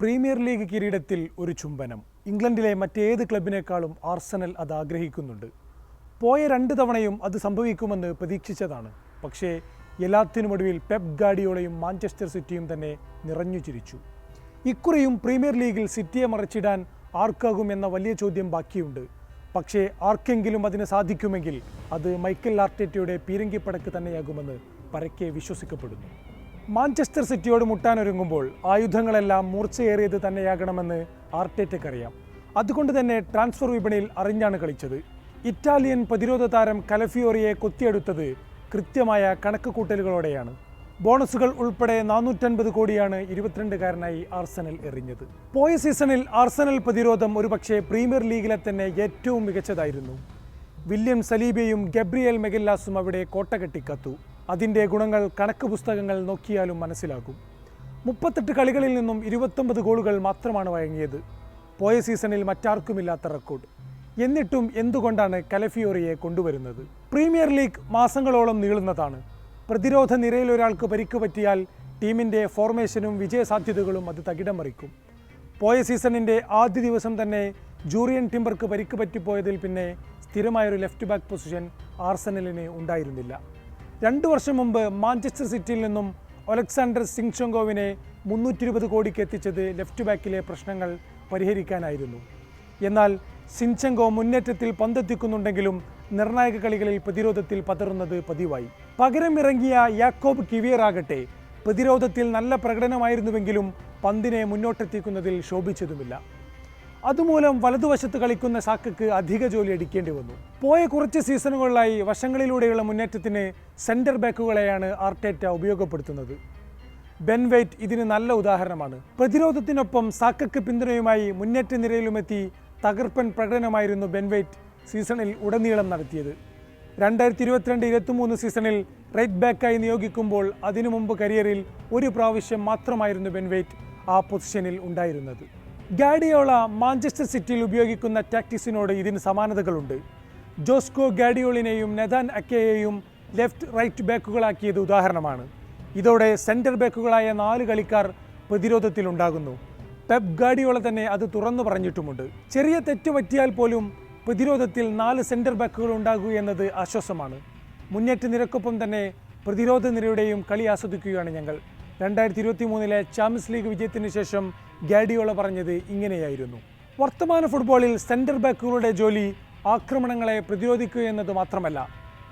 Premier league കിരീടത്തിൽ ഒരു ചുംബനം. ഇംഗ്ലണ്ടിലെ മറ്റേത് ക്ലബിനേക്കാളും ആർസനൽ അത് ആഗ്രഹിക്കുന്നുണ്ട്. പോയ രണ്ട് തവണയും അത് സംഭവിക്കുമെന്ന് പ്രതീക്ഷിച്ചതാണ്. പക്ഷേ എല്ലാത്തിനുമൊടുവിൽ പെപ് ഗാഡിയോളയും മാഞ്ചസ്റ്റർ സിറ്റിയും തന്നെ നിറഞ്ഞു ചിരിച്ചു. ഇക്കുറിയും പ്രീമിയർ ലീഗിൽ സിറ്റിയെ മറിച്ചിടാൻ ആർക്കാകും എന്ന വലിയ ചോദ്യം ബാക്കിയുണ്ട്. പക്ഷേ ആർക്കെങ്കിലും അതിന് സാധിക്കുമെങ്കിൽ അത് മൈക്കൽ ആർട്ടേറ്റയുടെ പീരങ്കിപ്പടക്ക് തന്നെയാകുമെന്ന് പരക്കെ വിശ്വസിക്കപ്പെടുന്നു. മാഞ്ചസ്റ്റർ സിറ്റിയോട് മുട്ടാനൊരുങ്ങുമ്പോൾ ആയുധങ്ങളെല്ലാം മൂർച്ചയേറിയത് തന്നെയാകണമെന്ന് ആർട്ടേറ്റയ്ക്കറിയാം അതുകൊണ്ട് തന്നെ ട്രാൻസ്ഫർ വിപണിയിൽ അറിഞ്ഞാണ് കളിച്ചത്. ഇറ്റാലിയൻ പ്രതിരോധ താരം കലഫിയോറിയെ കൊത്തിയെടുത്തത് കൃത്യമായ കണക്ക് കൂട്ടലുകളോടെയാണ് ബോണസുകൾ ഉൾപ്പെടെ നാനൂറ്റൻപത് കോടിയാണ് ഇരുപത്തിരണ്ടുകാരനായി ആർസനൽ എറിഞ്ഞത്. പോയ സീസണിൽ ആർസനൽ പ്രതിരോധം ഒരുപക്ഷെ പ്രീമിയർ ലീഗിലെ തന്നെ ഏറ്റവും മികച്ചതായിരുന്നു. വില്യം സലീബയും ഗബ്രിയേൽ മെഗല്ലാസും അവിടെ കോട്ട കെട്ടിക്കത്തു. അതിന്റെ ഗുണങ്ങൾ കണക്ക് പുസ്തകങ്ങൾ നോക്കിയാലും മനസ്സിലാകും. മുപ്പത്തെട്ട് കളികളിൽ നിന്നും ഇരുപത്തൊമ്പത് ഗോളുകൾ മാത്രമാണ് വഴങ്ങിയത്. പോയ സീസണിൽ മറ്റാർക്കുമില്ലാത്ത റെക്കോർഡ്. എന്നിട്ടും എന്തുകൊണ്ടാണ് കലഫിയോറിയെ കൊണ്ടുവരുന്നത്? പ്രീമിയർ ലീഗ് മാസങ്ങളോളം നീളുന്നതാണ്. പ്രതിരോധ നിരയിൽ ഒരാൾക്ക് പരിക്ക് പറ്റിയാൽ ടീമിന്റെ ഫോർമേഷനും വിജയസാധ്യതകളും അത് തകിടം മറിക്കും പോയ സീസണിന്റെ ആദ്യ ദിവസം തന്നെ ജൂറിയൻ ടിംബർക്ക് പരിക്ക് പറ്റിപ്പോയതിൽ പിന്നെ സ്ഥിരമായൊരു ലെഫ്റ്റ് ബാക്ക് പൊസിഷൻ ആർസനലിന് ഉണ്ടായിരുന്നില്ല. രണ്ടു വർഷം മുമ്പ് മാഞ്ചസ്റ്റർ സിറ്റിയിൽ നിന്നും ഒലക്സാണ്ടർ സിങ്ചോങ്കോവിനെ മുന്നൂറ്റി ഇരുപത് കോടിക്ക് എത്തിച്ചത് ലെഫ്റ്റ് ബാക്കിലെ പ്രശ്നങ്ങൾ പരിഹരിക്കാനായിരുന്നു. എന്നാൽ സിൻചെങ്കോ മുന്നേറ്റത്തിൽ പന്തെത്തിക്കുന്നുണ്ടെങ്കിലും നിർണായക കളികളിൽ പ്രതിരോധത്തിൽ പതറുന്നത് പതിവായി. പകരം ഇറങ്ങിയ യാക്കോബ് കിവിയർ ആകട്ടെ പ്രതിരോധത്തിൽ നല്ല പ്രകടനമായിരുന്നുവെങ്കിലും പന്തിനെ മുന്നോട്ടെത്തിക്കുന്നതിൽ ശോഭിച്ചതുമില്ല. അതുമൂലം വലതുവശത്ത് കളിക്കുന്ന സാക്കക്ക് അധിക ജോലി അടിക്കേണ്ടി വന്നു. പോയ കുറച്ച് സീസണുകളിലായി വശങ്ങളിലൂടെയുള്ള മുന്നേറ്റത്തിന് സെന്റർ ബാക്കുകളെയാണ് ആർട്ടേറ്റ ഉപയോഗപ്പെടുത്തുന്നത്. ബെൻവെയ്റ്റ് ഇതിന് നല്ല ഉദാഹരണമാണ്. പ്രതിരോധത്തിനൊപ്പം സാക്കക്ക് പിന്തുണയുമായി മുന്നേറ്റ നിരയിലുമെത്തി തകർപ്പൻ പ്രകടനമായിരുന്നു ബെൻവെയ്റ്റ് സീസണിൽ ഉടനീളം നടത്തിയത്. രണ്ടായിരത്തി ഇരുപത്തിരണ്ട് ഇരുപത്തിമൂന്ന് സീസണിൽ റൈറ്റ് ബാക്കായി നിയോഗിക്കുമ്പോൾ അതിനു മുമ്പ് കരിയറിൽ ഒരു പ്രാവശ്യം മാത്രമായിരുന്നു ബെൻവെയ്റ്റ് ആ പൊസിഷനിൽ ഉണ്ടായിരുന്നത്. ഗാഡിയോള മാഞ്ചസ്റ്റർ സിറ്റിയിൽ ഉപയോഗിക്കുന്ന ടാക്ടിക്സിനോട് ഇതിന് സമാനതകളുണ്ട്. ജോസ്കോ ഗാഡിയോളിനെയും നെതാൻ അക്കയെയും ലെഫ്റ്റ് റൈറ്റ് ബാക്കുകളാക്കിയത് ഉദാഹരണമാണ്. ഇതോടെ സെന്റർ ബാക്കുകളായ നാല് കളിക്കാർ പ്രതിരോധത്തിലുണ്ടാകുന്നു പെപ് ഗാഡിയോള തന്നെ അത് തുറന്നു പറഞ്ഞിട്ടുമുണ്ട്. ചെറിയ തെറ്റ് പറ്റിയാൽ പോലും പ്രതിരോധത്തിൽ നാല് സെന്റർ ബാക്കുകൾ ഉണ്ടാകൂ എന്നത് ആശ്വാസമാണ്. മുന്നേറ്റ നിരക്കൊപ്പം തന്നെ പ്രതിരോധ നിരയുടെയും കളി ആസ്വദിക്കുകയാണ് ഞങ്ങൾ. രണ്ടായിരത്തി ഇരുപത്തി മൂന്നിലെ ചാമ്പ്യൻസ് ലീഗ് വിജയത്തിന് ശേഷം ഗാഡിയോള പറഞ്ഞത് ഇങ്ങനെയായിരുന്നു. വർത്തമാന ഫുട്ബോളിൽ സെന്റർ ബാക്കുകളുടെ ജോലി ആക്രമണങ്ങളെ പ്രതിരോധിക്കുക എന്നത് മാത്രമല്ല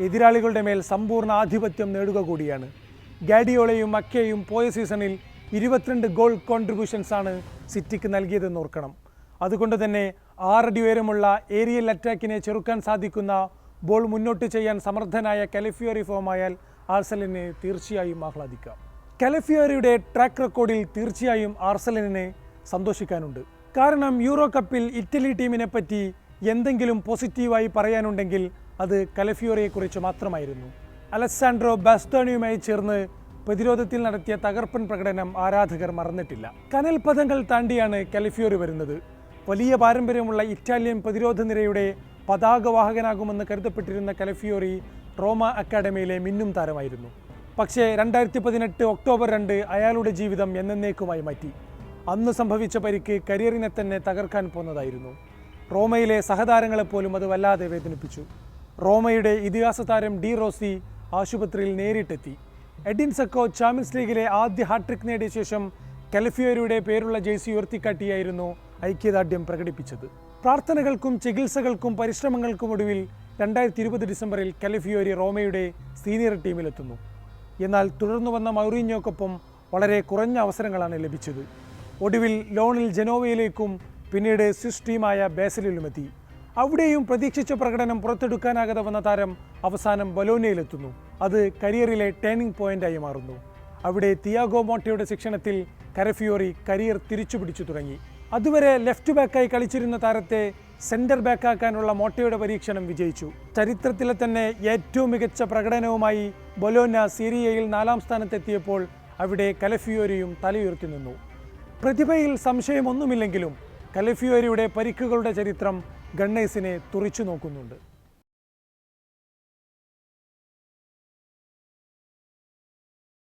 എതിരാളികളുടെ മേൽ സമ്പൂർണ ആധിപത്യം നേടുക കൂടിയാണ്. ഗാഡിയോളയും മക്കയും പോയ സീസണിൽ ഇരുപത്തിരണ്ട് ഗോൾ കോൺട്രിബ്യൂഷൻസ് ആണ് സിറ്റിക്ക് നൽകിയതെന്ന് ഓർക്കണം. അതുകൊണ്ട് തന്നെ ആറടി ഉയരമുള്ള ഏരിയൽ അറ്റാക്കിനെ ചെറുക്കാൻ സാധിക്കുന്ന ബോൾ മുന്നോട്ട് ചെയ്യാൻ സമർത്ഥനായ കലിഫിയോറി ഫോമായാൽ ആർസലിന് തീർച്ചയായും ആഹ്ലാദിക്കാം. കലഫിയോറിയുടെ ട്രാക്ക് റെക്കോർഡിൽ തീർച്ചയായും ആർസലിനെ സന്തോഷിക്കാനുണ്ട്. കാരണം യൂറോ കപ്പിൽ ഇറ്റലി ടീമിനെ പറ്റി എന്തെങ്കിലും പോസിറ്റീവായി പറയാനുണ്ടെങ്കിൽ അത് കലഫിയോറിയെക്കുറിച്ച് മാത്രമായിരുന്നു. അലസാൻഡ്രോ ബാസ്തോണിയുമായി ചേർന്ന് പ്രതിരോധത്തിൽ നടത്തിയ തകർപ്പൻ പ്രകടനം ആരാധകർ മറന്നിട്ടില്ല. കനൽ പദങ്ങൾ താണ്ടിയാണ് കലഫിയോറി വരുന്നത്. വലിയ പാരമ്പര്യമുള്ള ഇറ്റാലിയൻ പ്രതിരോധ നിരയുടെ പതാകവാഹകനാകുമെന്ന് കരുതപ്പെട്ടിരുന്ന കലഫിയോറി റോമ അക്കാഡമിയിലെ മിന്നും താരമായിരുന്നു. പക്ഷേ രണ്ടായിരത്തി പതിനെട്ട് ഒക്ടോബർ രണ്ട് അയാളുടെ ജീവിതം എന്നേക്കുമായി മാറ്റി. അന്ന് സംഭവിച്ച പരിക്ക് കരിയറിനെ തന്നെ തകർക്കാൻ പോന്നതായിരുന്നു. റോമയിലെ സഹതാരങ്ങളെപ്പോലും അത് വല്ലാതെ വേദനിപ്പിച്ചു. റോമയുടെ ഇതിഹാസ താരം ഡി റോസി ആശുപത്രിയിൽ നേരിട്ടെത്തി. എഡിൻ സക്കോ ചാമ്പ്യൻസ് ലീഗിലെ ആദ്യ ഹാട്രിക് നേടിയ ശേഷം കലഫിയോരുടെ പേരുള്ള ജേഴ്സി ഉയർത്തിക്കാട്ടിയായിരുന്നു ഐക്യദാർഢ്യം പ്രകടിപ്പിച്ചത്. പ്രാർത്ഥനകൾക്കും ചികിത്സകൾക്കും പരിശ്രമങ്ങൾക്കും ഒടുവിൽ രണ്ടായിരത്തി ഇരുപത് ഡിസംബറിൽ കലഫിയോരി റോമയുടെ സീനിയർ ടീമിലെത്തുന്നു. എന്നാൽ തുടർന്നു വന്ന മൗറീഞ്ഞോക്കൊപ്പം വളരെ കുറഞ്ഞ അവസരങ്ങളാണ് ലഭിച്ചത്. ഒടുവിൽ ലോണിൽ ജനോവയിലേക്കും പിന്നീട് സ്വിസ് ടീമായ ബേസലിലുമെത്തി. അവിടെയും പ്രതീക്ഷിച്ച പ്രകടനം പുറത്തെടുക്കാനാകാതെ വന്ന താരം അവസാനം ബലോനയിലെത്തുന്നു അത് കരിയറിലെ ടേണിംഗ് പോയിന്റായി മാറുന്നു. അവിടെ തിയാഗോ മോട്ടയുടെ ശിക്ഷണത്തിൽ കരഫിയോറി കരിയർ തിരിച്ചുപിടിച്ചു തുടങ്ങി. അതുവരെ ലെഫ്റ്റ് ബാക്കായി കളിച്ചിരുന്ന താരത്തെ സെന്റർ ബാക്കാക്കാനുള്ള മോട്ടയുടെ പരീക്ഷണം വിജയിച്ചു. ചരിത്രത്തിലെ തന്നെ ഏറ്റവും മികച്ച പ്രകടനവുമായി ബൊലോന സീരിയയിൽ നാലാം സ്ഥാനത്തെത്തിയപ്പോൾ അവിടെ കലഫിയോരിയും തലയുയർത്തി നിന്നു. പ്രതിഭയിൽ സംശയമൊന്നുമില്ലെങ്കിലും കലഫിയോരിയുടെ പരിക്കുകളുടെ ചരിത്രം ഗണ്ണേഴ്സിനെ തുറിച്ചു നോക്കുന്നുണ്ട്.